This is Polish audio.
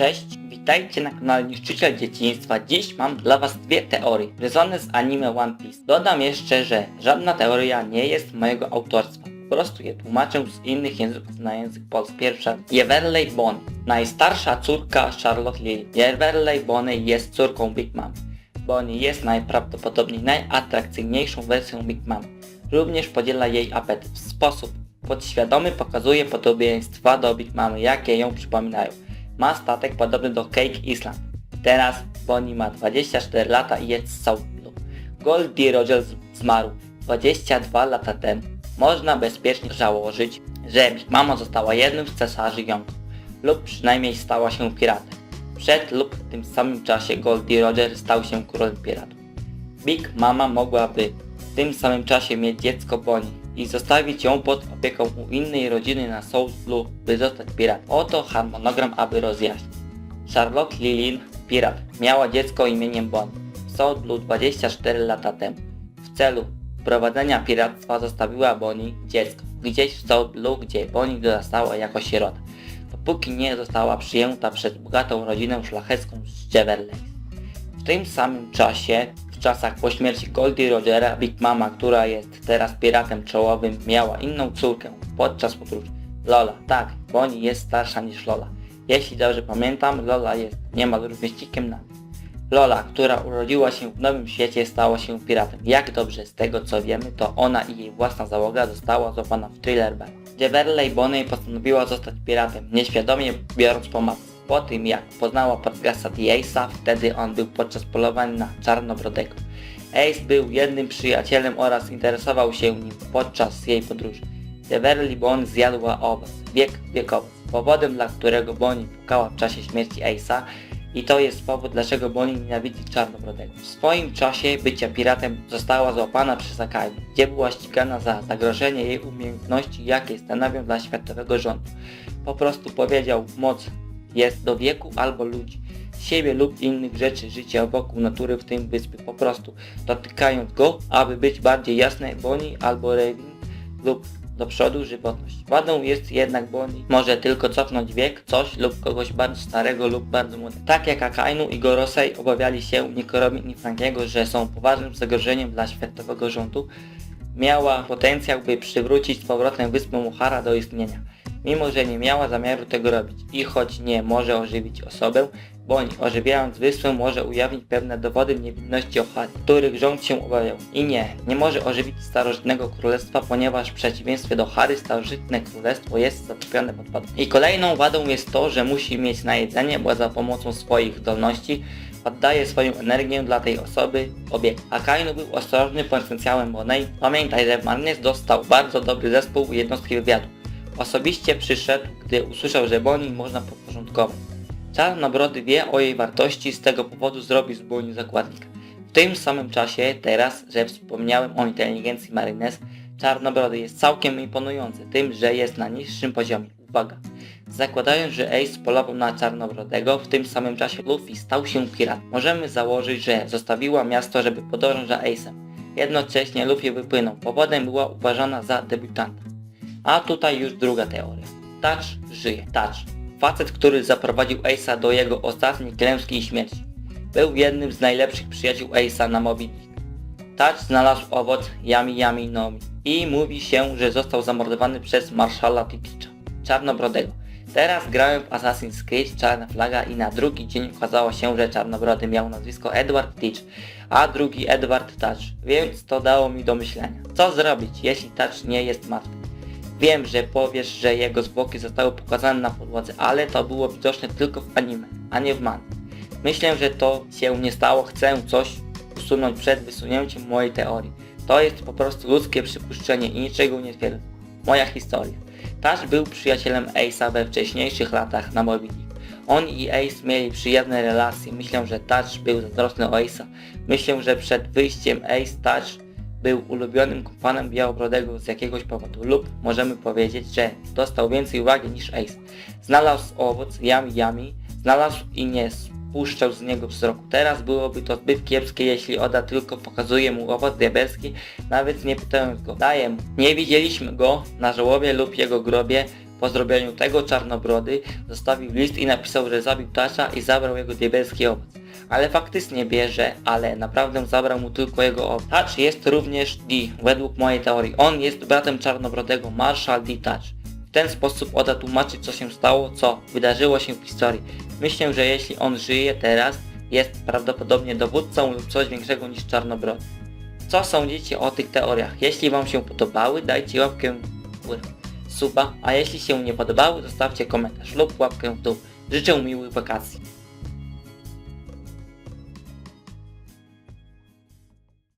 Cześć, witajcie na kanale Niszczyciel Dzieciństwa. Dziś mam dla was dwie teorie, związane z anime One Piece. Dodam jeszcze, że żadna teoria nie jest mojego autorstwa. Po prostu je tłumaczę z innych języków na język polski. Pierwsza, Jeverley Bonnie, najstarsza córka Charlotte Lily. Jeverley Bonnie jest córką Big Mom. Bonnie jest najprawdopodobniej najatrakcyjniejszą wersją Big Mom. Również podziela jej apetyt w sposób podświadomy pokazuje podobieństwa do Big Mamy, jakie ją przypominają. Ma statek podobny do Cake Island. Teraz Bonnie ma 24 lata i jest z South Blue. Goldie Rogers zmarł 22 lata temu. Można bezpiecznie założyć, że Big Mama została jednym z cesarzy Yonko lub przynajmniej stała się piratem. Przed lub w tym samym czasie Goldie Roger stał się królem piratów. Big Mama mogłaby w tym samym czasie mieć dziecko Bonnie i zostawić ją pod opieką u innej rodziny na South Blue, by zostać pirat. Oto harmonogram, aby rozjaśnić. Charlotte Lilin, pirat, miała dziecko imieniem Bonnie w South Blue 24 lata temu. W celu prowadzenia piractwa zostawiła Bonnie dziecko gdzieś w South Blue, gdzie Bonnie dorastała jako sierota, dopóki nie została przyjęta przez bogatą rodzinę szlachecką z Jeverley. W tym samym czasie, czasach po śmierci Goldie Rogera, Big Mama, która jest teraz piratem czołowym, miała inną córkę podczas podróży. Lola, tak, Bonnie jest starsza niż Lola. Jeśli dobrze pamiętam, Lola jest niemal rówieśnikiem nami. Lola, która urodziła się w Nowym Świecie, stała się piratem. Jak dobrze z tego co wiemy, to ona i jej własna załoga została złapana w Thriller Bay. Jeverley Bonnie postanowiła zostać piratem, nieświadomie biorąc pomoc. Po tym jak poznała Podgasa Ace'a, wtedy on był podczas polowań na Czarnobrodego. Ace był jednym przyjacielem oraz interesował się nim podczas jej podróży. Jeverley Bonnie zjadła owoc, wiek wiekowy, powodem dla którego Bonnie pukała w czasie śmierci Ace'a i to jest powód dlaczego Bonnie nienawidzi Czarnobrodego. W swoim czasie bycia piratem została złapana przez Akainu, gdzie była ścigana za zagrożenie jej umiejętności jakie stanowią dla światowego rządu. Po prostu powiedział moc jest do wieku albo ludzi, siebie lub innych rzeczy, życia wokół natury w tym wyspy, po prostu dotykając go, aby być bardziej jasne, Bonnie albo Raven lub do przodu żywotność. Wadą jest jednak Bonnie może tylko cofnąć wiek, coś lub kogoś bardzo starego lub bardzo młodego. Tak jak Akainu i Gorosei obawiali się Nikoromi i Frankiego, że są poważnym zagrożeniem dla światowego rządu, miała potencjał, by przywrócić z powrotem wyspę Muhara do istnienia. Mimo, że nie miała zamiaru tego robić i choć nie może ożywić osobę, bądź ożywiając wyspę może ujawnić pewne dowody niewinności Ohary, których rząd się obawiał. I nie, nie może ożywić starożytnego królestwa, ponieważ w przeciwieństwie do Hary starożytne królestwo jest zatopione pod wodą. I kolejną wadą jest to, że musi mieć na jedzenie, bo za pomocą swoich zdolności oddaje swoją energię dla tej osoby obiekt. A Kainu był ostrożny potencjałem Bonej. Pamiętaj, że Marnes dostał bardzo dobry zespół jednostki wywiadu. Osobiście przyszedł, gdy usłyszał, że Bonnie można podporządkować. Czarnobrody wie o jej wartości, z tego powodu zrobi z Bonnie zakładnika. W tym samym czasie, teraz, że wspomniałem o inteligencji Marines, Czarnobrody jest całkiem imponujący tym, że jest na niższym poziomie. Uwaga! Zakładając, że Ace polował na Czarnobrodego, w tym samym czasie Luffy stał się piratem. Możemy założyć, że zostawiła miasto, żeby podążać za Ace'em. Jednocześnie Luffy wypłynął. Powodem była uważana za debiutanta. A tutaj już druga teoria. Touch żyje. Touch. Facet, który zaprowadził Ace'a do jego ostatniej klęski i śmierci. Był jednym z najlepszych przyjaciół Ace'a na Moby Dick. Touch znalazł owoc Yami Yami Nomi i mówi się, że został zamordowany przez marszala Titcha, Czarnobrodego. Teraz grałem w Assassin's Creed Czarna Flaga i na drugi dzień okazało się, że Czarnobrody miał nazwisko Edward Teach, a drugi Edward Touch, więc to dało mi do myślenia. Co zrobić, jeśli Touch nie jest martwy? Wiem, że powiesz, że jego zwłoki zostały pokazane na podłodze, ale to było widoczne tylko w anime, a nie w man. Myślę, że to się nie stało, chcę coś usunąć przed wysunięciem mojej teorii. To jest po prostu ludzkie przypuszczenie i niczego nie twierdzę. Moja historia. Tash był przyjacielem Ace'a we wcześniejszych latach na Moby Dick. On i Ace mieli przyjemne relacje. Myślę, że Touch był zazdrosny o Ace'a. Myślę, że przed wyjściem Ace Touch był ulubionym kumpanem Białobrodego z jakiegoś powodu lub możemy powiedzieć, że dostał więcej uwagi niż Ace. Znalazł owoc Yami Yami, znalazł i nie spuszczał z niego wzroku. Teraz byłoby to zbyt kiepskie, jeśli Oda tylko pokazuje mu owoc diabelski, nawet nie pytając go. Daję mu. Nie widzieliśmy go na żałobie lub jego grobie, Po zrobieniu tego Czarnobrody zostawił list i napisał, że zabił Tasza i zabrał jego diabelski owoc. Ale faktycznie bierze, ale naprawdę zabrał mu tylko jego owoc. Touch jest również D, według mojej teorii. On jest bratem Czarnobrodego, Marshall D. Touch. W ten sposób Oda tłumaczy co się stało, co wydarzyło się w historii. Myślę, że jeśli on żyje teraz, jest prawdopodobnie dowódcą lub coś większego niż Czarnobrody. Co sądzicie o tych teoriach? Jeśli Wam się podobały, dajcie łapkę w górę, suba, a jeśli się nie podobały, zostawcie komentarz lub łapkę w dół. Życzę miłych wakacji.